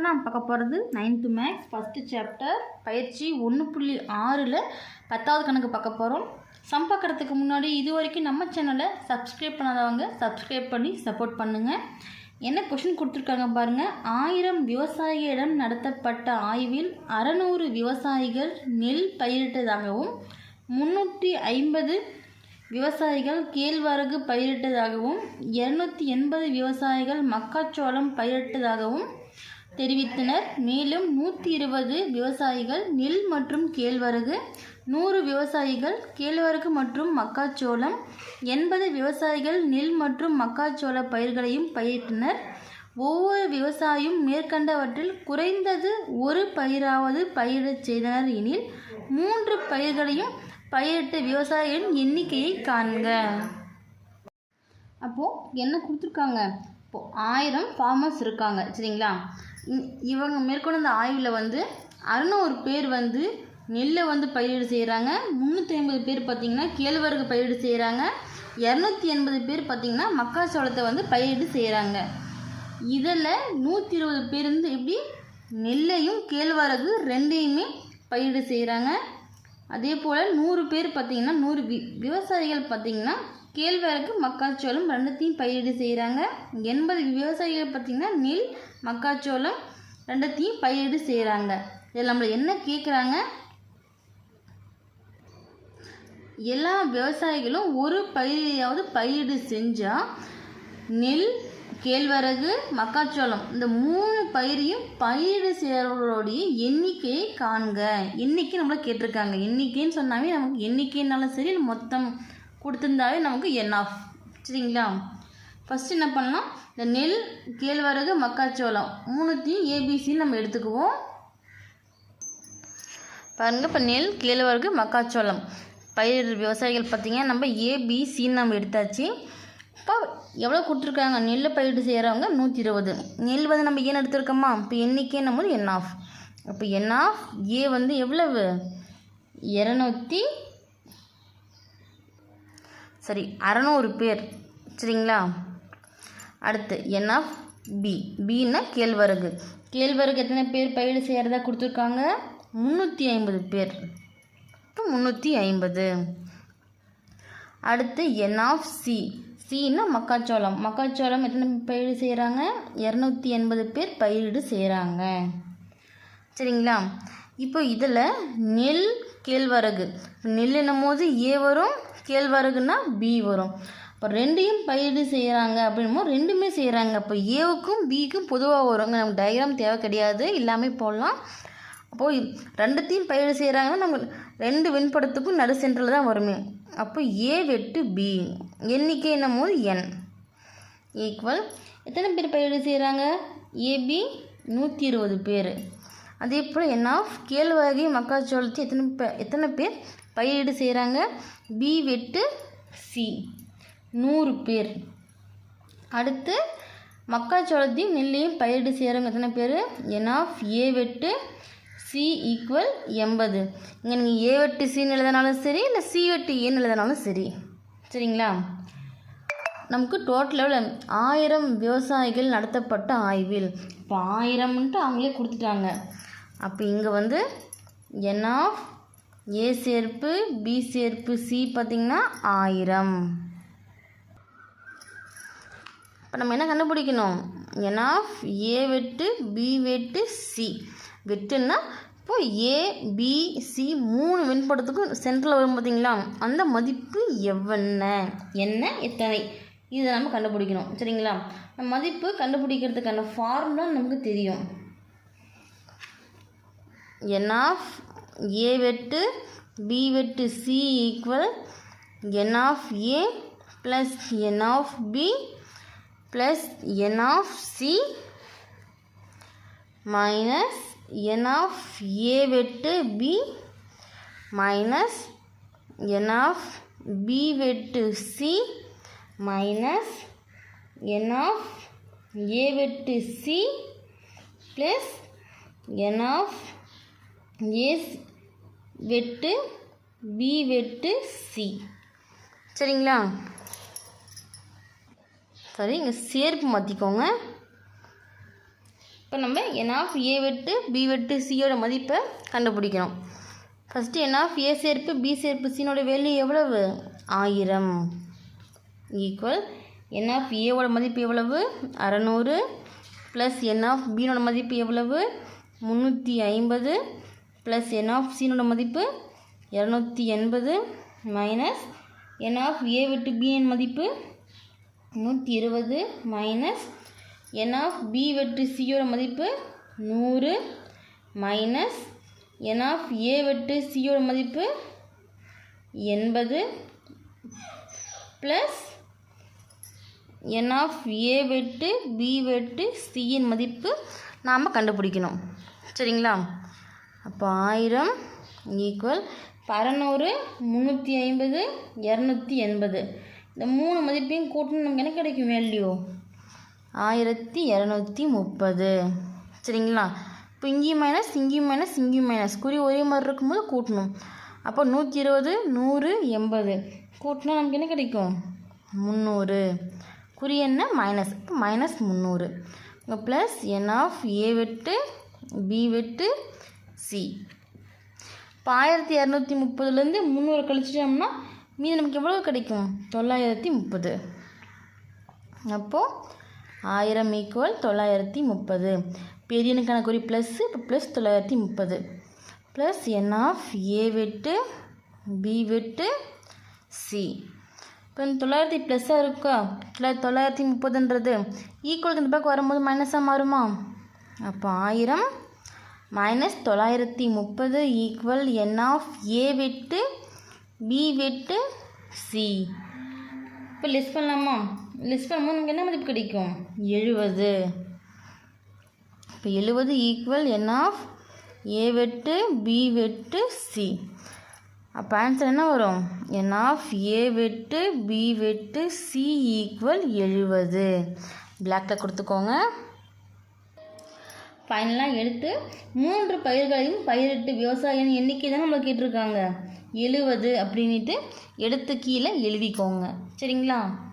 இப்போ நான் பார்க்க போகிறது நைன்த்து மேக்ஸ் ஃபஸ்ட்டு சாப்டர் பயிற்சி ஒன்று புள்ளி ஆறில் பத்தாவது கணக்கு பார்க்க போகிறோம் சம் பார்க்குறதுக்கு முன்னாடி இது வரைக்கும் நம்ம சேனலை சப்ஸ்கிரைப் பண்ணாதவங்க சப்ஸ்கிரைப் பண்ணி சப்போர்ட் பண்ணுங்கள் என்ன கொஷின் கொடுத்துருக்காங்க பாருங்கள் ஆயிரம் விவசாயிகளிடம் நடத்தப்பட்ட ஆய்வில் அறநூறு விவசாயிகள் நெல் பயிரிட்டதாகவும் முந்நூற்றி ஐம்பது விவசாயிகள் கேழ்வரகு பயிரிட்டதாகவும் இரநூத்தி எண்பது விவசாயிகள் மக்காச்சோளம் பயிரிட்டதாகவும் தெரிவித்தனர். மேலும் நூற்றி இருபது விவசாயிகள் நெல் மற்றும் கேழ்வரகு நூறு விவசாயிகள் கேழ்வரகு மற்றும் மக்காச்சோளம் எண்பது விவசாயிகள் நெல் மற்றும் மக்காச்சோள பயிர்களையும் பயிரிட்டனர். ஒவ்வொரு விவசாயியும் மேற்கண்டவற்றில் குறைந்தது ஒரு பயிராவது பயிரிடச் செய்தனர் எனில் மூன்று பயிர்களையும் பயிரிட்ட விவசாயிகளின் எண்ணிக்கையை காண்க. அப்போது என்ன கொடுத்துருக்காங்க? இப்போது ஆயிரம் ஃபார்மர்ஸ் இருக்காங்க. சரிங்களா? இவங்க மேற்கொண்ட இந்த ஆய்வில் வந்து அறுநூறு பேர் வந்து நெல்லை வந்து பயிரிடு செய்கிறாங்க முந்நூற்றி ஐம்பது பேர் பார்த்திங்கன்னா கேழ்வரகு பயிரிடு செய்கிறாங்க இரநூத்தி எண்பது பேர் பார்த்திங்கன்னா மக்காச்சோளத்தை வந்து பயிரிடு செய்கிறாங்க இதில் நூற்றி இருபது பேர் வந்து எப்படி நெல்லையும் கேழ்வரகு ரெண்டையுமே பயிரிடு செய்கிறாங்க அதே போல் நூறு பேர் பார்த்திங்கன்னா நூறு வி விவசாயிகள் பார்த்திங்கன்னா கேழ்வரகு மக்காச்சோளம் ரெண்டுத்தையும் பயிரிடு செய்கிறாங்க எண்பது விவசாயிகள் பார்த்திங்கன்னா நெல் மக்காச்சோளம் ரெண்டுத்தையும் பயிரிடு செய்கிறாங்க இதில் நம்மளை என்ன கேட்குறாங்க? எல்லா விவசாயிகளும் ஒரு பயிரையாவது பயிரிடு செஞ்சால் நெல் கேழ்வரகு மக்காச்சோளம் இந்த மூணு பயிரையும் பயிரிடு செய்கிறவர்களுடைய எண்ணிக்கையை காண்க. எண்ணிக்கை நம்மளை கேட்டிருக்காங்க? எண்ணிக்கைன்னு சொன்னாவே நமக்கு எண்ணிக்கைனாலும் சரி மொத்தம் கொடுத்துருந்தாவே நமக்கு என் ஆஃப் சரிங்களா? ஃபஸ்ட்டு என்ன பண்ணலாம்? இந்த நெல் கேழ்வரகு மக்காச்சோளம் மூணுத்தையும் ஏபிசின்னு நம்ம எடுத்துக்குவோம். பாருங்கள் இப்போ நெல் கேழ்வரகு மக்காச்சோளம். பயிர் விவசாயிகள் பார்த்திங்கன்னா நம்ம ஏபிசின்னு நம்ம எடுத்தாச்சு. இப்போ எவ்வளோ கொடுத்துருக்காங்க? நெல் பயிரிட்டு செய்கிறவங்க நூற்றி இருபது நெல் வந்து நம்ம ஏன் எடுத்திருக்கோமா? இப்போ எண்ணிக்கை நம்ம என் ஆஃப் அப்போ என் ஆஃப் ஏ வந்து எவ்வளவு? இரநூத்தி சரி அறநூறு பேர். சரிங்களா? அடுத்து என் ஆஃப் பி பின்னா கேழ்வரகு. கேழ்வரகு எத்தனை பேர் பயிர் செய்கிறதா கொடுத்துருக்காங்க? முந்நூற்றி ஐம்பது பேர். இப்போ முந்நூற்றி ஐம்பது. அடுத்து என் ஆஃப் சி சின்னா மக்காச்சோளம். மக்காச்சோளம் எத்தனை பயிர் செய்கிறாங்க இரநூத்தி எண்பது பேர் பயிரிடு செய்கிறாங்க சரிங்களா? இப்போ இதில் நெல் கேழ்வரகு. நெல் என்னும் போது ஏ வரும் கேழ்வரகுன்னா பி வரும். இப்போ ரெண்டையும் பயிரிடு செய்கிறாங்க அப்படின்னும் ரெண்டுமே செய்கிறாங்க அப்போ ஏவுக்கும் பிக்கும் பொதுவாக வருங்க நமக்கு டயக்ராம் தேவை கிடையாது. எல்லாமே போடலாம். அப்போது ரெண்டுத்தையும் பயிர் செய்கிறாங்கன்னா நம்ம ரெண்டு வெண்படத்துக்கும் நடு சென்டரில் தான் வருமே. அப்போ ஏ வெட்டு பி எண்ணிக்கை என்னும் போது என் ஈக்குவல் எத்தனை பேர் பயிர் செய்கிறாங்க ஏபி நூற்றி இருபது பேர். அதே போல் என் ஆஃப் கேழ்வகை மக்காச்சோளத்தை எத்தனை எத்தனை பேர் பயிரிடு செய்கிறாங்க பி வெட்டு சி நூறு பேர். அடுத்து மக்காச்சோளத்தையும் நெல்லையும் பயிரிடு செய்கிறவங்க எத்தனை பேர்? என் ஆஃப் ஏ வெட்டு சி ஈக்குவல் எண்பது. இங்கே நீங்கள் ஏ வெட்டு சின்னு எழுதினாலும் சரி இல்லை சி வெட்டு ஏன்னு எழுதினாலும் சரி. சரிங்களா? நமக்கு டோட்டல் எவ்வளோ ஆயிரம் விவசாயிகள் நடத்தப்பட்ட ஆய்வில். இப்போ ஆயிரம்ன்ட்டு அவங்களே கொடுத்துட்டாங்க. அப்போ இங்கே வந்து என் ஆஃப் ஏ சேர்ப்பு பி சேர்ப்பு சி பார்த்திங்கன்னா ஆயிரம். இப்போ நம்ம என்ன கண்டுபிடிக்கணும்? என் ஆஃப் ஏ வெட்டு பி வெட்டு சி வெட்டுன்னா இப்போ ஏ பி சி மூணு வெண்படத்துக்கும் சென்டரில் வரும் பார்த்தீங்களா அந்த மதிப்பு எவ்வளன என்ன? எத்தனை? இதை நம்ம கண்டுபிடிக்கணும். சரிங்களா? அந்த மதிப்பு கண்டுபிடிக்கிறதுக்கான ஃபார்முலா நமக்கு தெரியும். என் ஆஃப் ஏ வெட்டு பி வெட்டு C equal n of A plus n of B plus n of C minus n of A வெட்டு B minus n of B வெட்டு C minus n of A வெட்டு C plus n of A வெட்டு B வெட்டு C சரிங்களா? Sorry இங்கே சேர்ப்பு மாற்றிக்கோங்க இப்போ நம்ம என் ஆஃப் ஏ வெட்டு பி வெட்டு சியோட மதிப்பை கண்டுபிடிக்கணும். ஃபஸ்ட்டு என் ஆஃப் ஏ சேர்ப்பு பி சேர்ப்பு சினோட வேல்யூ எவ்வளவு? ஆயிரம். ஈக்குவல் என் ஆஃப் ஏவோட மதிப்பு எவ்வளவு? அறநூறு. ப்ளஸ் என் ஆஃப் பீனோட மதிப்பு எவ்வளவு? முந்நூற்றி ஐம்பது. ப்ளஸ் என் ஆஃப் சீனோட மதிப்பு இரநூத்தி எண்பது. மைனஸ் என் ஆஃப் ஏ விட்டு பிஎன் மதிப்பு நூற்றி இருபது மைனஸ் என் ஆஃப் பி வெட்டு சியோட மதிப்பு நூறு மைனஸ் என் ஆஃப் ஏ வெட்டு சியோட மதிப்பு எண்பது ப்ளஸ் என் ஆஃப் ஏ வெட்டு பி வெட்டு சியின் மதிப்பு நாம் கண்டுபிடிக்கணும். சரிங்களா? அப்போ ஆயிரம் ஈக்குவல் பரநூறு முந்நூற்றி ஐம்பது இரநூத்தி எண்பது. இந்த மூணு மதிப்பையும் கூட்டணும் நமக்கு என்ன கிடைக்கும் வேல்யூ ஆயிரத்தி இரநூத்தி முப்பது. சரிங்களா? இப்போ இங்கேயும் மைனஸ் இங்கேயும் மைனஸ் இங்கேயும் மைனஸ் குறி ஒரே மாதிரி இருக்கும்போது கூட்டணும். அப்போ நூற்றி இருபது நூறு எண்பது. கூட்டினா நமக்கு என்ன கிடைக்கும்? முந்நூறு. குறி என்ன? மைனஸ் இப்போ மைனஸ் முந்நூறு. ப்ளஸ் என் ஆஃப் ஏ வெட்டு பி வெட்டு சி இப்போ ஆயிரத்தி இரநூத்தி முப்பதுலேருந்து முந்நூறு கழிச்சிட்டோம்னா மீது நமக்கு எவ்வளோ கிடைக்கும்? தொள்ளாயிரத்தி முப்பது. அப்போது ஆயிரம் ஈக்குவல் தொள்ளாயிரத்தி முப்பது. பெரியனுக்கான குறி ப்ளஸ்ஸு இப்போ ப்ளஸ் தொள்ளாயிரத்தி முப்பது. ப்ளஸ் என் ஆஃப் ஏ வெட்டு பி வெட்டு சி இப்போ இந்த தொள்ளாயிரத்தி ப்ளஸ்ஸாக இருக்கா? தொள்ளாயிரத்தி தொள்ளாயிரத்தி முப்பதுன்றது ஈக்குவலுக்கு இந்த பக்கம் வரும்போது மைனஸாக மாறுமா? அப்போ ஆயிரம் மைனஸ் தொள்ளாயிரத்தி முப்பது ஈக்குவல் என் ஆஃப் ஏ வெட்டு பி வெட்டு சி இப்போ லிஸ்ட் பண்ணலாமா? லிஸ்ட் பண்ணும்போது நமக்கு என்ன மதிப்பு கிடைக்கும்? எழுபது இப்போ எழுபது ஈக்குவல் என் ஆஃப் ஏ வெட்டு பி வெட்டு சி அப்போ ஆன்சர் என்ன வரும்? என் ஆஃப் ஏ வெட்டு பி வெட்டு சி ஈக்குவல் எழுபது பிளாக்கில் கொடுத்துக்கோங்க. ஃபைனலாக எடுத்து மூன்று பயிர்களையும் பயிரிட்டு விவசாயியின் எண்ணிக்கை தான் நம்மளை கேட்டிருக்காங்க. எழுவது அப்படின்ட்டு எடுத்து கீழே எழுதிக்கோங்க. சரிங்களா?